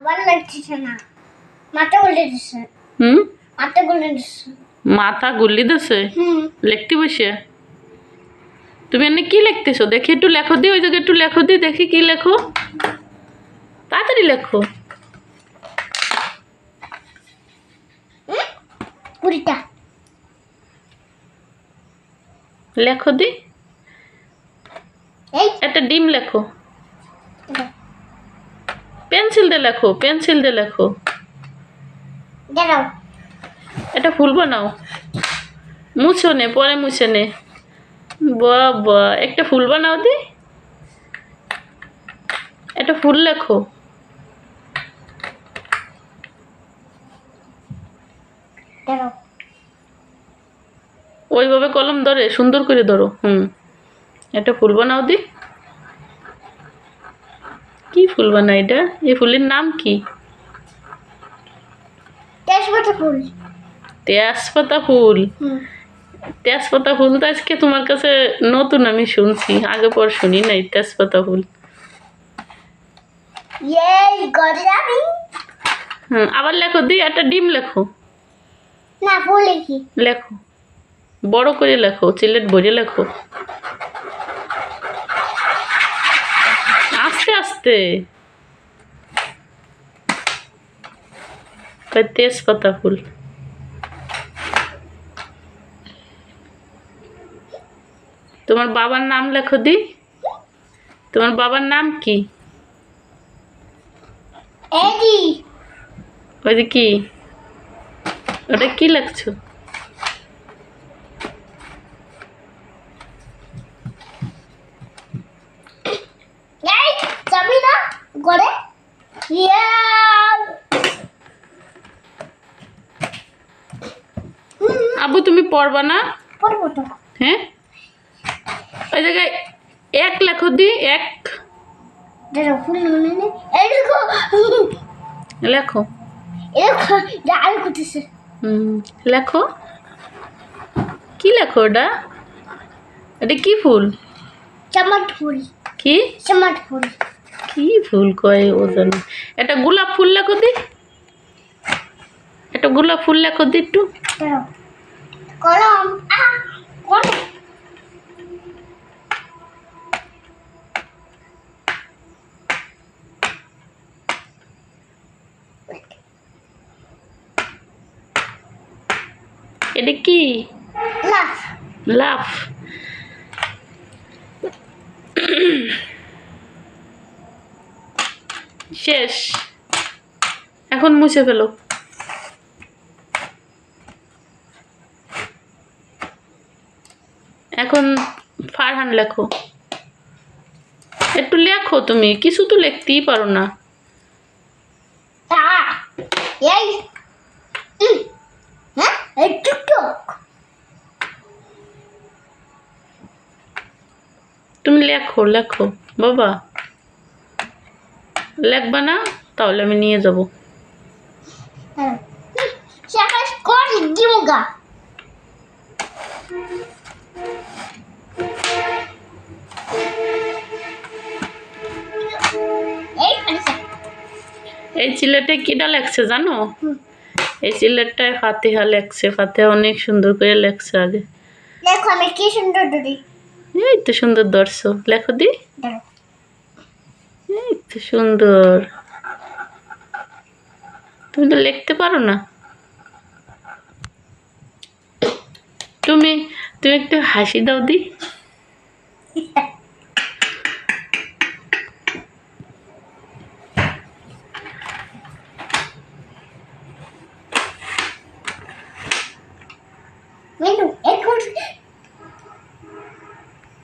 ভালো লাগছে না মাথা গুলে দিচ্ছে হুম মাথা গুলে দিচ্ছে মাথা গুল্লি দিছে হুম লিখতে বসে তুমি এনে কি লিখতেছো দেখি একটু লেখো দি ওই জায়গায় একটু লেখো দি দেখি কি লেখো তাড়াতাড়ি লেখো কুড়িটা লেখো দি একটা ডিম লেখো পেন্সিল দিয়ে লেখো পেন্সিল দিয়ে লেখো। এটা ফুল বানাও। মুছো নে পরে মুছে নে। বাবা একটা ফুল বানাও দি। একটা ফুল লেখো। ওইভাবে কলম ধরে সুন্দর করে ধরো হুম। একটা ফুল বানাও দি। কি ফুল বানা এটা? এই ফুলের নাম কি? তেজপাতা ফুল। তেজপাতা ফুল? তেজপাতা ফুল তো আজকে তোমার কাছে নতুন আমি শুনছি। আগে পর শুনি নাই তেজপাতা ফুল। হুম আবার লেখো দি একটা ডিম লেখো। না ফুল লেখো। বড় করে লেখো চিলেট ভরে লেখো। তেজপাতা ফুল তোমার বাবার নাম লেখো দি তোমার বাবার নাম কি এডি ওই কি ওটা কি লেখছো এই যাবি না ঘরে ইয়া আবু তুমি পড়বা না? পড়ব তো। হ্যাঁ? ওই জায়গায় এক লেখো দি এক। লেখো। লেখো। কি লেখো ওটা? এটা কি ফুল? চামাট ফুল। কি? চামাট ফুল। কি ফুল কয় ও জানে। এটা গোলাপ ফুল লেখো দি? এটা গোলাপ ফুল লেখো দি একটু। কলম এটা কি? লাফ। লাভ শেষ। এখন মুছে ফেলো এখন ফারহান লেখো। একটু লেখো তুমি কিছু তো লিখতেই পারো না। হ্যাঁ তুমি লেখো লেখো বাবা। লেখবা না? তাহলে আমি নিয়ে যাব। শেষ করে এই চিলেটে কিটা লেখছে জানো। এই চিলেটটায় ফাতিহা লেখছে। ফাতিহা অনেক সুন্দর করে লেখছে আগে। দেখো আমি কি সুন্দর দড়ি এই তো সুন্দর দর্শ লেখো দি। এই তো সুন্দর। তুমি তো লিখতে পারো না। তুমি তুমি একটু হাসি দাও দি। মিনু এই